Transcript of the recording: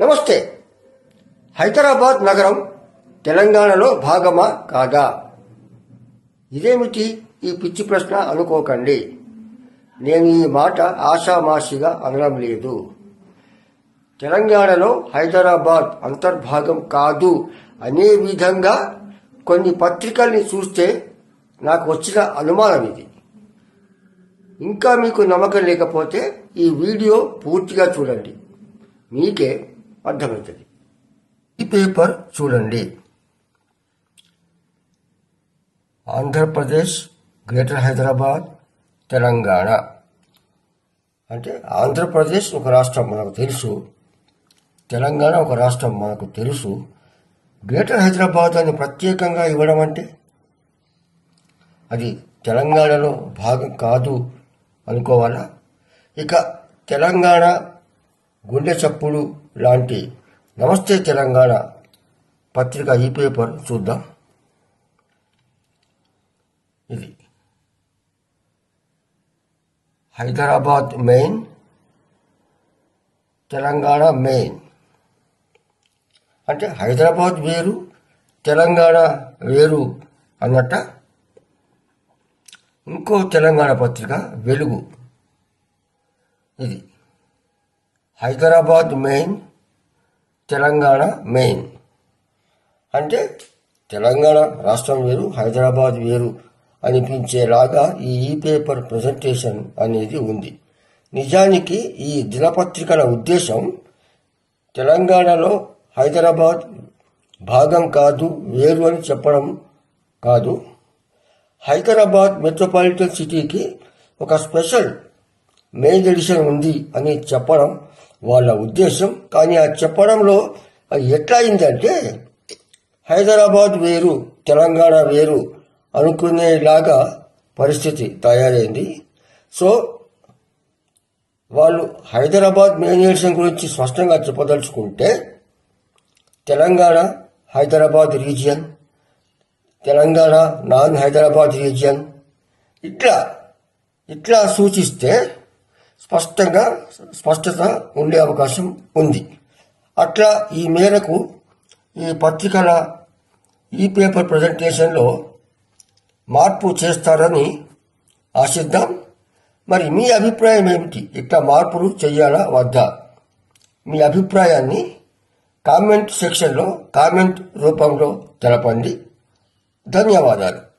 నమస్తే. హైదరాబాద్ నగరం తెలంగాణలో భాగమా కాదా? ఇదేమిటి ఈ పిచ్చి ప్రశ్న అనుకోకండి. నేను ఈ మాట ఆషామాషిగా అనడం లేదు. తెలంగాణలో హైదరాబాద్ అంతర్భాగం కాదు అనే విధంగా కొన్ని పత్రికల్ని చూస్తే నాకు వచ్చిన అనుమానం ఇది. ఇంకా మీకు నమ్మకం లేకపోతే ఈ వీడియో పూర్తిగా చూడండి. మీకే అర్థమవుతుంది. ఈ పేపర్ చూడండి. ఆంధ్రప్రదేశ్ గ్రేటర్ హైదరాబాద్ తెలంగాణ. అంటే ఆంధ్రప్రదేశ్ ఒక రాష్ట్రం మనకు తెలుసు. తెలంగాణ ఒక రాష్ట్రం మనకు తెలుసు. గ్రేటర్ హైదరాబాద్ అని ప్రత్యేకంగా ఇవ్వడం అంటే? అది తెలంగాణలో భాగం కాదు అనుకోవాలా? ఇక తెలంగాణ గుండె చప్పుడు లాంటి నమస్తే తెలంగాణ పత్రిక ఈ పేపర్ చూద్దాం. ఇది. Hyderabad main Telangana main. అంటే హైదరాబాద్ వేరు తెలంగాణ వేరు అన్నట్ట. ఇంకో తెలంగాణ పత్రిక వెలుగు. ఇది. Hyderabad main Telangana main. అంటే తెలంగాణ రాష్ట్రం వేరు హైదరాబాద్ వేరు అనిపించేలాగా ఈ ఈ పేపర్ ప్రజెంటేషన్ అనేది ఉంది. నిజానికి ఈ దినపత్రికల ఉద్దేశం తెలంగాణలో హైదరాబాద్ భాగం కాదు వేరు అని చెప్పడం కాదు. హైదరాబాద్ మెట్రోపాలిటన్ సిటీకి ఒక స్పెషల్ మెయిన్ ఎడిషన్ ఉంది అని చెప్పడం వాళ్ళ ఉద్దేశం. కానీ ఆ చెప్పడంలో అది ఎట్లా అయిందంటే హైదరాబాద్ వేరు తెలంగాణ వేరు అనుకునేలాగా పరిస్థితి తయారైంది. సో వాళ్ళు హైదరాబాద్ మెయిన్ గురించి స్పష్టంగా చెప్పదలుచుకుంటే Telangana Hyderabad region Telangana non Hyderabad region ఇట్లా ఇట్లా సూచిస్తే స్పష్టంగా స్పష్టత ఉండే అవకాశం ఉంది. అట్లా ఈ మేరకు ఈ పత్రికల ఈ పేపర్ ప్రజెంటేషన్లో మార్పు చేస్తారని ఆశిద్దాం. మరి మీ అభిప్రాయం ఏమిటి? ఇట్లా మార్పులు చేయాలా వద్దా? మీ అభిప్రాయాన్ని కామెంట్ సెక్షన్లో కామెంట్ రూపంలో తెలపండి. ధన్యవాదాలు.